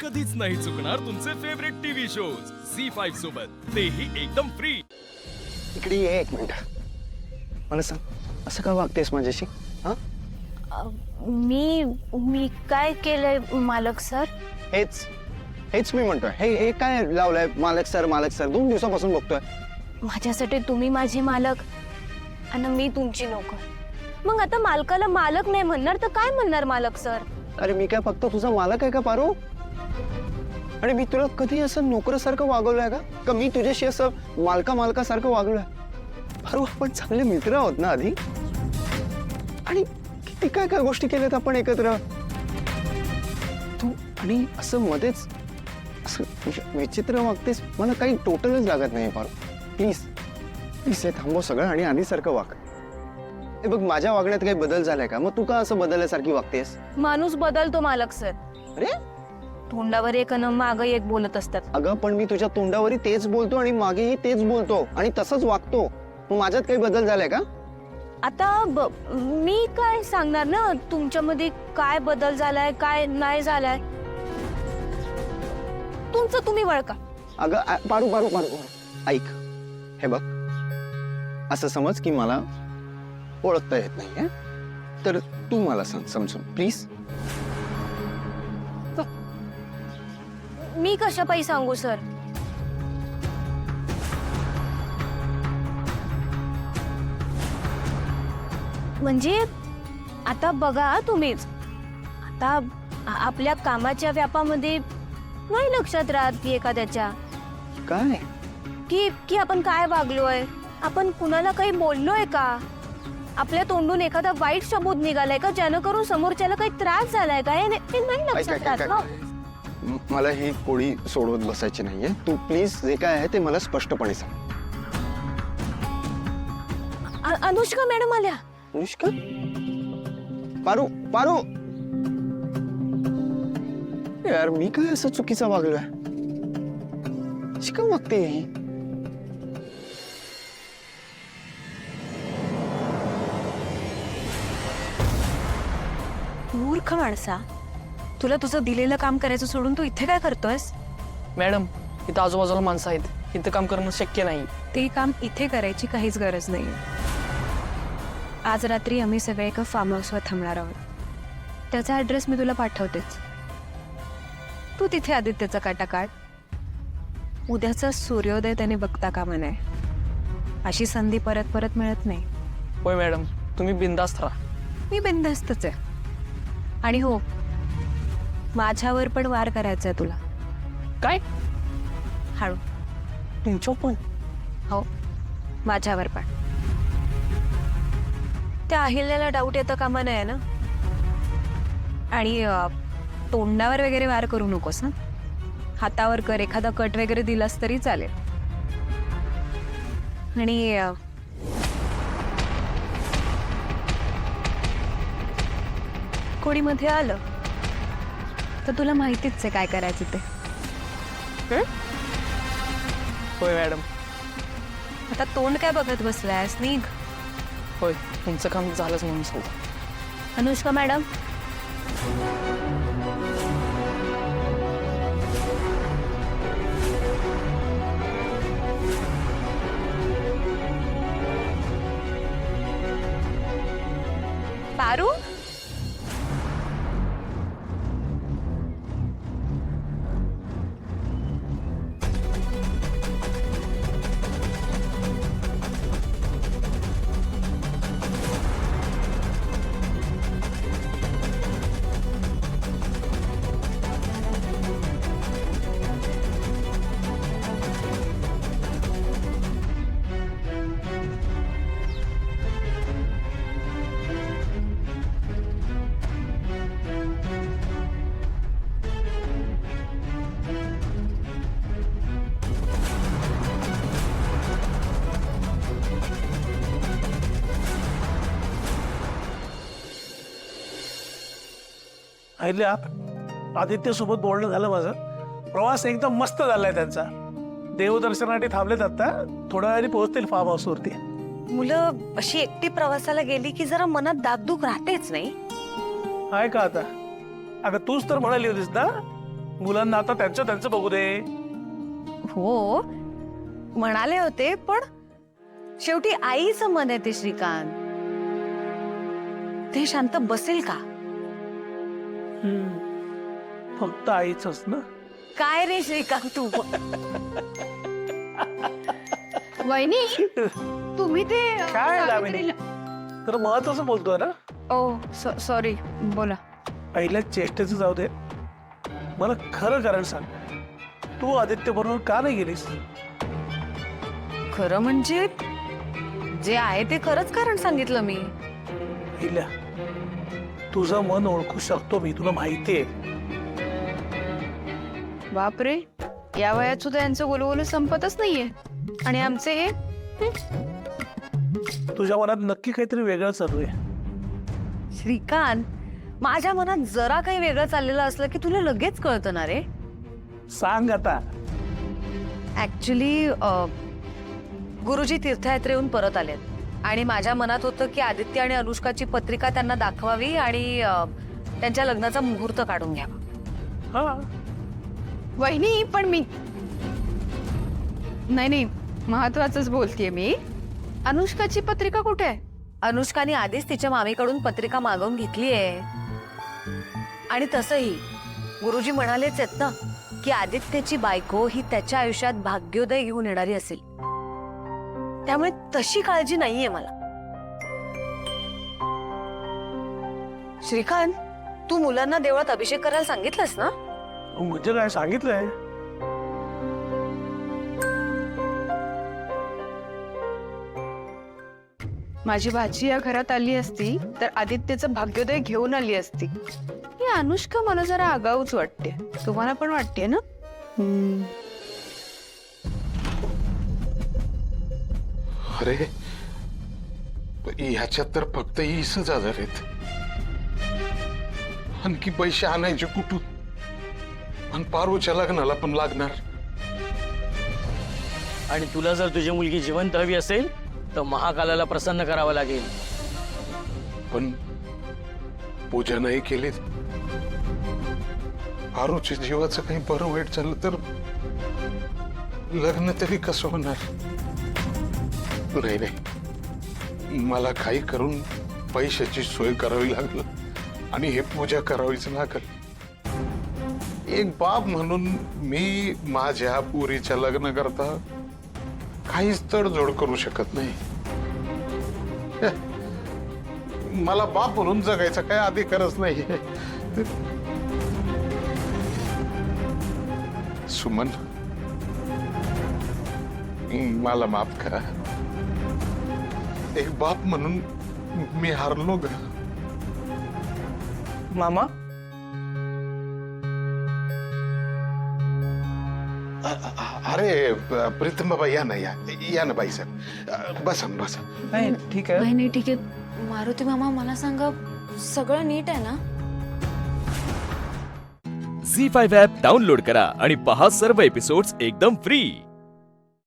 कधीच नाही चुकणार तुमचे favourite TV shows C five सोबत. तेही एकदम फ्री इकडे ये एक मिनिट. मला सांग असं का वागतेस माझ्याशी? हा? मी मी काय केलंय मालक सर? हेच हेच मी म्हणतोय. हे हे काय लावलंय मालक सर मालक सर? दोन दिवसापासून बघतोय. माझ्यासाठी तुम्ही माझी मालक आणि मी तुमची नोकर. मग आता मालकाला मालक नाही म्हणणार तर काय म्हणणार मालक सर? अरे मी काय फक्त तुझा मालक आहे का पारू? आणि मी तुला कधी असं नोकरासारखं वागवलंय का? का मी तुझ्याशी असं मालका मालकासारखं वागलोय? पारू आपण चांगले मित्र आहोत ना आधी? आणि किती काय काय गोष्टी केल्यात आपण एकत्र? तू आणि असं मध्येच असं विच- विचित्र वागतेस मला काही टोटलच लागत नाही पारू प्लीज प्लीज हे थांबव सगळं आणि आधीसारखं वाग. हे बघ माझ्या वागण्यात काही बदल झालाय का? मग तू का असं बदलल्यासारखी वागतेस? माणूस बदलतो मालक सर. अरे? तोंडावर एक अन माग एक बोलत असतात. अगं पण मी तुझ्या तोंडावरही तेच बोलतो आणि मागेही तेच बोलतो आणि तसंच वागतो. मग माझ्यात काही बदल झालाय का? आता ब- मी काय सांगणार ना? तुमच्यामध्ये काय बदल झालाय काय नाही झालाय? तुमचं तुम्ही वळका. अगं आ- पारू पारू पारू पारू. ऐक. हे बघ. असं समज की मला ओळखता येत नाहीये तर तू मला सांग समजून. प्लीज. मी कशा पायी सांगू सर? म्हणजे आता बघा तुम्हीच. आता आपल्या कामाच्या व्यापामध्ये नाही लक्षात राहत की एखाद्याच्या. काय की की आपण काय वागलोय? आपण कुणाला काही बोललोय का? आपल्या तोंडून एखादा वाईट शब्द निघालाय का? ज्यानं करून समोरच्याला काही त्रास झालाय का? हे नाही हे लक्षात राहत ना. मला ही कोळी सोडवत बसायची नाहीये. तू प्लीज जे काय आहे ते मला स्पष्टपणे सांग. अ- अनुष्का मॅडम आल्या. अनुष्का? पारू पारू. यार मी काय असं चुकीचा वागलोय? अशी का वागते ही. मूर्ख माणसा. तुला तुझं दिलेलं काम करायचं सोडून तू इथे काय करतोयस? मॅडम इथं आजूबाजूला माणसं आहेत. इथं काम करणं शक्य नाही. ते काम इथे करायची काहीच गरज नाही आज रात्री आम्ही सगळे एका फार्म हाऊसवर थांबणार आहोत. त्याचा ॲड्रेस मी तुला पाठवतेच. तू तिथे आदित्यचा काटा काढ. उद्याचा सूर्योदय त्याने बघता कामा नये. अशी संधी परत परत मिळत नाही. होय मॅडम तुम्ही बिंदास्त राहा. मी बिनधास्तच आहे. आणि हो माझ्यावर पण वार करायचा आहे तुला. काय? हळू. तुमच्या पण? हो माझ्यावर पण. त्या अहिल्याला डाऊट येतं कामा नये ना? आणि तोंडावर वगैरे वार करू नकोस ना? हातावर कर एखादा कट वगैरे दिलास तरी चालेल. आणि कोणी मध्ये आलं? तर तुला माहितीच आहे काय करायचं ते. होय मॅडम. आता तोंड काय बघत बसलायस? निघ. होय तुमचं काम झालंच म्हणून सांगतो अनुष्का मॅडम. अहिल्या आदित्य सोबत बोलणं झालं माझं. प्रवास एकदम मस्त झालाय त्यांचा. देवदर्शनासाठी थांबलेत आता. थोड्या वेळाने पोहोचतील फार्म हाऊसवरती मुलं अशी एकटी प्रवासाला गेली की जरा मनात दागदुख राहतेच नाही? आहे का आता? अगं तूच तर म्हणाली होतीस ना? मुलांना आता त्यांचं त्यांचं बघू दे. हो म्हणाले होते पण शेवटी आईचं मन आहे ते श्रीकांत. ते शांत बसेल का? फक्त आईच ना? काय रे श्रीकांत तू? वहिनी तुम्ही ते काय तर महत्वाचं बोलतोय ना? ओ सॉरी बोला. पहिल्या चेष्टेचं जाऊ दे. मला खरं कारण सांग. तू आदित्य बरोबर का नाही गेलीस? खरं म्हणजे जे आहे ते खरंच कारण सांगितलं मी. पहिल्या तुझं मन ओळखू शकतो मी तुला माहितीये बापरे या वयात सुद्धा यांचं गोलगोल संपतच नाहीये. आणि आमचे हे? तुझ्या मनात नक्की काहीतरी वेगळं चालू आहे. श्रीकांत माझ्या मनात जरा काही वेगळं चाललेलं असलं की तुला लगेच कळतं ना रे. सांग आता. ऍक्च्युली गुरुजी तीर्थयात्रेहून परत आलेत. आणि माझ्या मनात होतं की आदित्य आणि अनुष्काची पत्रिका त्यांना दाखवावी आणि अ, त्यांच्या लग्नाचा मुहूर्त काढून घ्यावा. हा. वहिनी पण मी नाही नाही महत्वाचंच बोलतेय मी. अनुष्काची पत्रिका कुठे? आहे अनुष्काने आधीच तिच्या मामीकडून पत्रिका मागवून घेतली आहे आणि तसंही गुरुजी म्हणालेच आहेत ना की आदित्यची बायको ही त्याच्या आयुष्यात भाग्योदय घेऊन येणारी असेल. त्यामुळे तशी काळजी नाहीये मला. श्रीकांत तू मुलांना देवळात अभिषेक करायला सांगितलंस ना? म्हणजे काय सांगितलंय? माझी भाची या घरात आली असती तर आदित्यचं भाग्योदय घेऊन आली असती. ही अनुष्का मला जरा आगाऊच वाटते. तुम्हाला पण वाटते ना? अरे ह्याच्यात तर फक्त इसच आजार आहेत. आणखी पैसे आणायचे कुठून? आणि पारूच्या लग्नाला पण लागणार. आणि तुला जर तुझी मुलगी जिवंत हवी असेल तर महाकालाला प्रसन्न करावं लागेल. पण पूजा नाही केली पारूच्या जीवाचं काही बरं वाईट झालं तर लग्न तरी कसं होणार? नाही नाही मला काही करून पैशाची सोय करावी लागल. आणि हे पूजा करावीच लागल एक बाप म्हणून मी माझ्या पुरीच्या लग्न करता काहीच तडजोड करू शकत नाही. मला बाप म्हणून जगायचा काय अधिकारच नाही. सुमन मला माफ करा. एक बाप म्हणून मी हारलो ग. मामा? अरे प्रीतम बाबा या ना या या ना बाई साहेब. बसा ना, बसा. नाही ठीक आहे. नाही नाही ठीक आहे. मारुती मामा मला सांगा सगळं नीट आहे ना? झी फाईव्ह ॲप डाउनलोड करा आणि पहा सर्व एपिसोड्स एकदम फ्री.